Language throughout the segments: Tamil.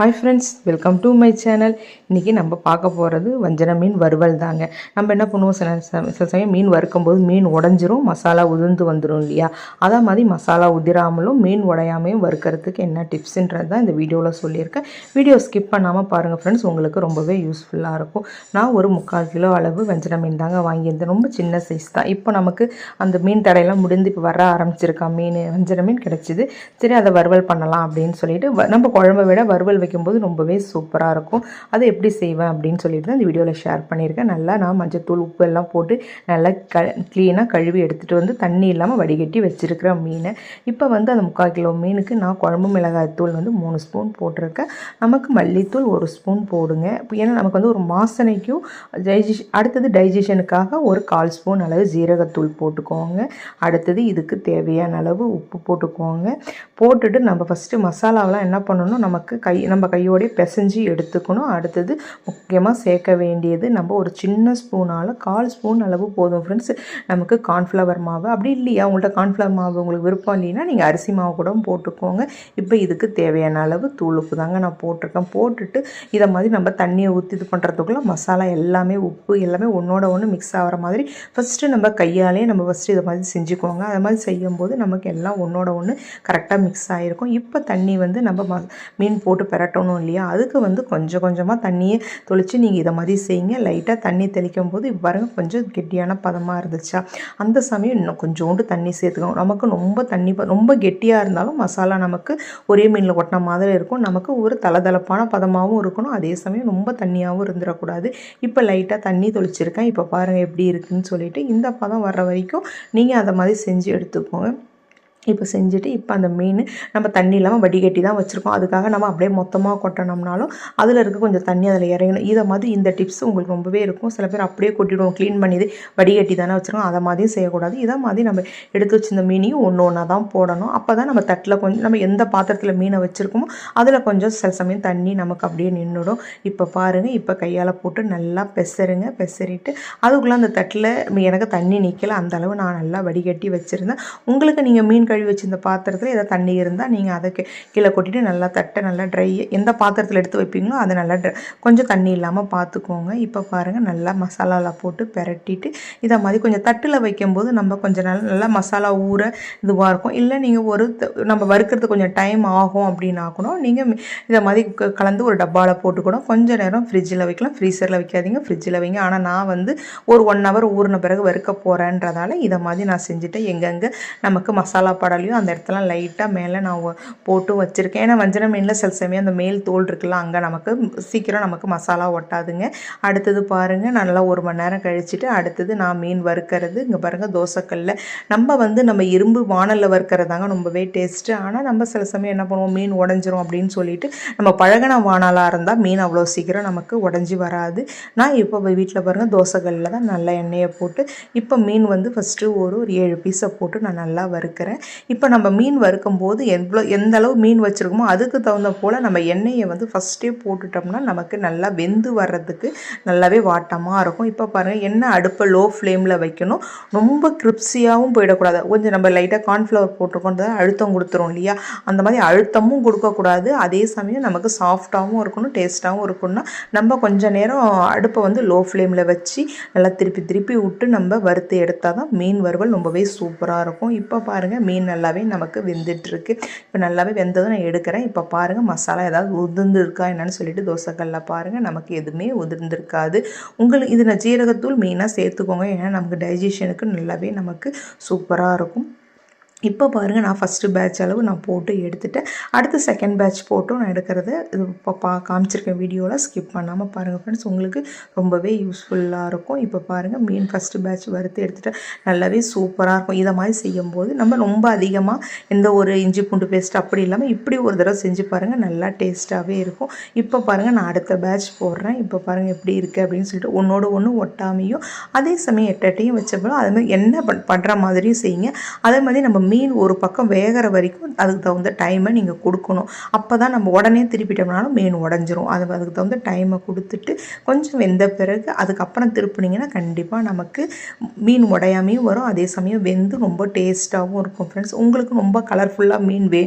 Hi friends welcome to my channel இன்றைக்கி நம்ம பார்க்க போகிறது வஞ்சன மீன் வறுவல் தாங்க. நம்ம என்ன பண்ணுவோம்? சில சில சமயம் மீன் வறுக்கும்போது மீன் உடஞ்சிரும் மசாலா உதிர்ந்து வந்துடும் இல்லையா? அதே மாதிரி மசாலா உதிராமலும் மீன் உடையாமையும் வறுக்கிறதுக்கு என்ன டிப்ஸுன்றது தான் இந்த வீடியோவில் சொல்லியிருக்கேன். வீடியோ ஸ்கிப் பண்ணாமல் பாருங்கள் ஃப்ரெண்ட்ஸ் உங்களுக்கு ரொம்பவே யூஸ்ஃபுல்லாக இருக்கும். நான் ஒரு முக்கால் கிலோ அளவு வஞ்சன மீன் தாங்க வாங்கியிருந்தேன். ரொம்ப சின்ன சைஸ் தான். இப்போ நமக்கு அந்த மீன் தடையெல்லாம் முடிந்து இப்போ வர ஆரம்பிச்சிருக்கா மீன் வஞ்சன மீன் கிடச்சிது. சரி அதை வறுவல் பண்ணலாம் அப்படின்னு சொல்லிட்டு நம்ம குழம்பை விட வறுவல் வைக்கும்போது ரொம்பவே சூப்பராக இருக்கும். அதை எப்படி செய்வேன் அப்படின்னு சொல்லிட்டு தான் இந்த வீடியோவில் ஷேர் பண்ணியிருக்கேன். நல்லா நான் மஞ்சத்தூள் உப்பு எல்லாம் போட்டு நல்லா க க்ளீனாக கழுவி எடுத்துகிட்டு வந்து தண்ணி இல்லாமல் வடிகட்டி வச்சுருக்கிற மீனை. இப்போ வந்து அந்த முக்கால் கிலோ மீனுக்கு நான் குழம்பு மிளகாய் தூள் வந்து மூணு ஸ்பூன் போட்டிருக்கேன். நமக்கு மல்லித்தூள் ஒரு ஸ்பூன் போடுங்க. இப்போ ஏன்னா நமக்கு வந்து ஒரு வாசனைக்கும் டைஜஷன் அடுத்தது டைஜஷனுக்காக ஒரு கால் ஸ்பூன் அளவு ஜீரகத்தூள் போட்டுக்கோங்க. அடுத்தது இதுக்கு தேவையான அளவு உப்பு போட்டுக்கோங்க. போட்டுட்டு நம்ம ஃபஸ்ட்டு மசாலாவெலாம் என்ன பண்ணணும்? நமக்கு கை நம்ம கையோடய பிசைஞ்சு எடுத்துக்கணும். அடுத்தது முக்கியமாக சேர்க்க வேண்டியது நம்ம ஒரு சின்ன ஸ்பூனால் கால் ஸ்பூன் அளவு போதும் ஃப்ரெண்ட்ஸ் நமக்கு கார்ன்ஃப்ளவர் மாவு. அப்படி இல்லையா? உங்கள்கிட்ட கார்ன்ஃப்ளவர் மாவு உங்களுக்கு விருப்பம் இல்லைன்னா நீங்கள் அரிசி மாவு கூட போட்டுக்கோங்க. இப்போ இதுக்கு தேவையான அளவு தூளுப்பு தாங்க நான் போட்டிருக்கேன். போட்டுட்டு இதை மாதிரி நம்ம தண்ணியை ஊற்றி இது பண்ணுறதுக்குள்ள மசாலா எல்லாமே உப்பு எல்லாமே ஒன்றோட ஒன்று மிக்ஸ் ஆகிற மாதிரி ஃபஸ்ட்டு நம்ம கையாலே நம்ம ஃபஸ்ட்டு இதை மாதிரி செஞ்சுக்கோங்க. அது மாதிரி செய்யும்போது நமக்கு எல்லாம் ஒன்றோட ஒன்று கரெக்டாக மிக்ஸ் ஆகிருக்கும் இப்போ தண்ணி வந்து நம்ம ம மீன் போட்டு பெரட்டணும் இல்லையா? அதுக்கு வந்து கொஞ்சம் கொஞ்சமாக தண்ணியை தொளித்து நீங்கள் இதை மாதிரி செய்யுங்க. லைட்டாக தண்ணி தெளிக்கும் போது பாருங்கள் கொஞ்சம் கெட்டியான பதமாக இருந்துச்சா? அந்த சமயம் இன்னும் கொஞ்சோண்டு தண்ணி சேர்த்துக்கணும். நமக்கு ரொம்ப தண்ணி ப- ரொம்ப கெட்டியாக இருந்தாலும் மசாலா நமக்கு ஒரே மீனில் ஒட்டின மாதிரி இருக்கும். நமக்கு ஒரு தளதளப்பான பதமாகவும் இருக்கணும். அதே சமயம் ரொம்ப தண்ணியாகவும் இருந்துடக்கூடாது. இப்போ லைட்டாக தண்ணி தொளிச்சிருக்கேன். இப்போ பாருங்கள் எப்படி இருக்குதுன்னு சொல்லிட்டு இந்த பதம் வர்ற வரைக்கும் நீங்கள் அதை மாதிரி செஞ்சு எடுத்துக்கோங்க. இப்போ செஞ்சுட்டு இப்போ அந்த மீன் நம்ம தண்ணி இல்லாமல் வடிகட்டி தான் வச்சுருக்கோம். அதுக்காக நம்ம அப்படியே மொத்தமாக கொட்டினோம்னாலும் அதில் இருக்க கொஞ்சம் தண்ணி அதில் இறங்கணும். இதை மாதிரி இந்த டிப்ஸ் உங்களுக்கு ரொம்பவே இருக்கும். சில பேர் அப்படியே கொட்டிடுவோம் க்ளீன் பண்ணி வடிகட்டி தானே வச்சுருக்கோம். அதை மாதிரியும் செய்யக்கூடாது. இதை மாதிரி நம்ம எடுத்து வச்சிருந்த மீனையும் ஒன்று ஒன்றா தான் போடணும். அப்போ தான் நம்ம தட்டில் கொஞ்சம் நம்ம எந்த பாத்திரத்தில் மீனை வச்சுருக்கோமோ அதில் கொஞ்சம் சில சமயம் தண்ணி நமக்கு அப்படியே நின்றுடும். இப்போ பாருங்கள் இப்போ கையால் போட்டு நல்லா பெசருங்க. பெசரிட்டு அதுக்குள்ளே அந்த தட்டில் எனக்கு தண்ணி நிற்கல அந்தளவு நான் நல்லா வடிகட்டி வச்சுருந்தேன். உங்களுக்கு நீங்கள் மீன் கழுவி வச்சிருந்த பாத்திரத்தில் ஏதாவது தண்ணி இருந்தால் நீங்கள் அதை கீழே கொட்டிட்டு நல்லா தட்டை நல்லா ட்ரை எந்த பாத்திரத்தில் எடுத்து வைப்பீங்களோ அதை நல்லா dry- கொஞ்சம் தண்ணி இல்லாமல் பார்த்துக்கோங்க இப்போ பாருங்கள் நல்லா மசாலாவில் போட்டு பெரட்டிட்டு இதை மாதிரி கொஞ்சம் தட்டில் வைக்கும்போது நம்ம கொஞ்சம் நல்லா நல்லா மசாலா ஊற இதுவாக இருக்கும். இல்லை நீங்கள் ஒரு நம்ம வறுக்கிறது கொஞ்சம் டைம் ஆகும் அப்படின்னா கூட நீங்கள் இதை மாதிரி க- கலந்து ஒரு டப்பாவில் போட்டு கூட கொஞ்சம் நேரம் ஃப்ரிட்ஜில் வைக்கலாம். ஃப்ரீசரில் வைக்காதீங்க ஃப்ரிட்ஜில் வைங்க. ஆனால் நான் வந்து ஒரு ஒன் ஹவர் ஊறின பிறகு வறுக்க போகிறேன்றதால இதை மாதிரி நான் செஞ்சுட்டேன். எங்கெங்கே நமக்கு மசாலா படலையும் அந்த இடத்துல லைட்டாக மேலே நான் போட்டு வச்சுருக்கேன். ஏன்னா வஞ்சர மீனில் சில சமயம் அந்த மேல் தோல் இருக்குல்ல அங்கே நமக்கு சீக்கிரம் நமக்கு மசாலா ஒட்டாதுங்க. அடுத்தது பாருங்கள் நல்லா ஒரு மணி நேரம் கழிச்சிட்டு அடுத்தது நான் மீன் வறுக்கிறது. இங்கே பாருங்கள் தோசைக்கல்ல. நம்ம வந்து நம்ம இரும்பு வானலில் வறுக்கிறதாங்க ரொம்பவே டேஸ்ட்டு ஆனால் நம்ம சில சமயம் என்ன பண்ணுவோம் மீன் உடஞ்சிரும் அப்படின்னு சொல்லிட்டு நம்ம பழகின வானலாக இருந்தால் மீன் அவ்வளோ சீக்கிரம் நமக்கு உடஞ்சி வராது. நான் இப்போ வீட்டில் பாருங்கள் தோசைக்கல்லில் தான் நல்லா எண்ணெயை போட்டு இப்போ மீன் வந்து ஃபஸ்ட்டு ஒரு ஒரு ஏழு பீஸை போட்டு நான் நல்லா வறுக்கிறேன். இப்போ நம்ம மீன் வறுக்கும் போது எவ்வளோ எந்த அளவு மீன் வச்சுருக்கோமோ அதுக்கு தகுந்த போல் நம்ம எண்ணெயை வந்து ஃபஸ்ட்டே போட்டுட்டோம்னா நமக்கு நல்லா வெந்து வர்றதுக்கு நல்லாவே வாட்டமாக இருக்கும். இப்போ பாருங்கள் எண்ணெய் அடுப்பை லோ ஃப்ளேமில் வைக்கணும். ரொம்ப கிரிப்ஸியாகவும் போயிடக்கூடாது. கொஞ்சம் நம்ம லைட்டாக கார்ன்ஃப்ளவர் போட்டிருக்கோன்றத அழுத்தம் கொடுத்துரும் இல்லையா? அந்த மாதிரி அழுத்தமும் கொடுக்கக்கூடாது. அதே சமயம் நமக்கு சாஃப்டாகவும் இருக்கணும் டேஸ்ட்டாகவும் இருக்கணும்னா நம்ம கொஞ்ச நேரம் அடுப்பை வந்து லோ ஃப்ளேமில் வச்சு நல்லா திருப்பி திருப்பி விட்டு நம்ம வறுத்து எடுத்தால் தான் மீன் வறுவல் ரொம்பவே சூப்பராக இருக்கும். இப்போ பாருங்கள் மீன் நல்லாவே நமக்கு வெந்துட்டுருக்கு. இப்போ நல்லாவே வெந்ததும் நான் எடுக்கிறேன். இப்போ பாருங்கள் மசாலா ஏதாவது உதிர்ந்துருக்கா என்னென்னு என்னன்னு சொல்லிட்டு தோசைக்கல்ல பாருங்கள் நமக்கு எதுவுமே உதிர்ந்துருக்காது. உங்களுக்கு இது நான் ஜீரகத்தூள் மெயினாக சேர்த்துக்கோங்க. ஏன்னா நமக்கு டைஜஷனுக்கு நல்லாவே நமக்கு சூப்பராக இருக்கும். இப்போ பாருங்கள் நான் ஃபஸ்ட்டு பேட்ச் அளவு நான் போட்டு எடுத்துட்டேன் அடுத்து செகண்ட் பேட்ச் போட்டும் நான் எடுக்கிறத இது இப்போ பா காமிச்சிருக்கேன் வீடியோவில் ஸ்கிப் பண்ணாமல் பாருங்கள் ஃப்ரெண்ட்ஸ் உங்களுக்கு ரொம்பவே யூஸ்ஃபுல்லாக இருக்கும். இப்போ பாருங்கள் மீன் ஃபஸ்ட்டு பேட்ச் வறுத்து எடுத்துகிட்டு நல்லாவே சூப்பராக இருக்கும். இதை மாதிரி செய்யும்போது நம்ம ரொம்ப அதிகமாக எந்த ஒரு இஞ்சி பூண்டு பேஸ்ட் அப்படி இல்லாமல் இப்படி ஒரு தடவை செஞ்சு பாருங்கள் நல்லா டேஸ்ட்டாகவே இருக்கும். இப்போ பாருங்கள் நான் அடுத்த பேட்ச் போடுறேன். இப்போ பாருங்கள் எப்படி இருக்குது அப்படின்னு சொல்லிட்டு ஒன்றோட ஒன்று ஒட்டாமையும் அதே சமயம் எட்டட்டையும் வச்சப்போ அது மாதிரி என்ன பண் பண்ணுற மாதிரியும் செய்யுங்க. அதே மாதிரி நம்ம மீன் ஒரு பக்கம் வேகிற வரைக்கும் அதுக்கு தகுந்த டைமை நீங்கள் கொடுக்கணும். அப்போ தான் நம்ம உடனே திருப்பிட்டோம்னாலும் மீன் உடஞ்சிரும். அது அதுக்கு தகுந்த டைமை கொடுத்துட்டு கொஞ்சம் வெந்த பிறகு அதுக்கப்புறம் திருப்பினீங்கன்னா கண்டிப்பாக நமக்கு மீன் உடையாமையும் வரும். அதே சமயம் வெந்து ரொம்ப டேஸ்ட்டாகவும் இருக்கும் ஃப்ரெண்ட்ஸ் உங்களுக்கு ரொம்ப கலர்ஃபுல்லாக மீன் வே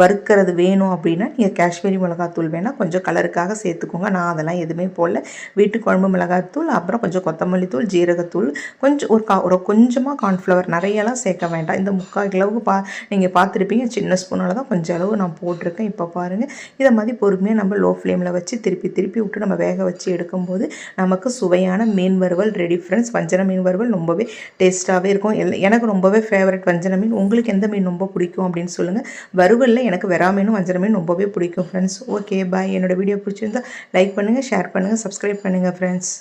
வறுக்கிறது வேணும் அப்படின்னா நீங்கள் காஷ்மீரி மிளகாத்தூள் வேணால் கொஞ்சம் கலருக்காக சேர்த்துக்கோங்க. நான் அதெல்லாம் எதுவுமே போடல. வீட்டு குழம்பு மிளகாத்தூள் அப்புறம் கொஞ்சம் கொத்தமல்லி தூள் ஜீரகத்தூள் கொஞ்சம் ஒரு கா ஒரு கொஞ்சமாக கார்ன்ஃப்ளவர் நிறையெல்லாம் சேர்க்க வேண்டாம். இந்த முக்கால் அளவுக்கு பா நீங்கள் பார்த்துருப்பீங்க. சின்ன ஸ்பூனால் தான் கொஞ்சம் அளவு நான் போட்டிருக்கேன். இப்போ பாருங்கள் இதை மாதிரி பொறுமையாக நம்ம லோ ஃப்ளேமில் வச்சு திருப்பி திருப்பி விட்டு நம்ம வேக வச்சு எடுக்கும்போது நமக்கு சுவையான மீன் வறுவல் ரெடி ஃப்ரெண்ட்ஸ் வஞ்சன மீன் வறுவல் ரொம்பவே டேஸ்ட்டாகவே இருக்கும். எல் எனக்கு ரொம்பவே ஃபேவரட் வஞ்சன மீன். உங்களுக்கு எந்த மீன் ரொம்ப பிடிக்கும் அப்படின்னு சொல்லுங்கள் வறுவலில் எனக்கு வெறா மீனும் வஞ்சன மீன் ரொம்பவே பிடிக்கும் ஃப்ரெண்ட்ஸ் ஓகே பாய் என்னோடய வீடியோ பிடிச்சிருந்தா லைக் பண்ணுங்கள் ஷேர் பண்ணுங்கள் சப்ஸ்கிரைப் பண்ணுங்கள் ஃப்ரெண்ட்ஸ்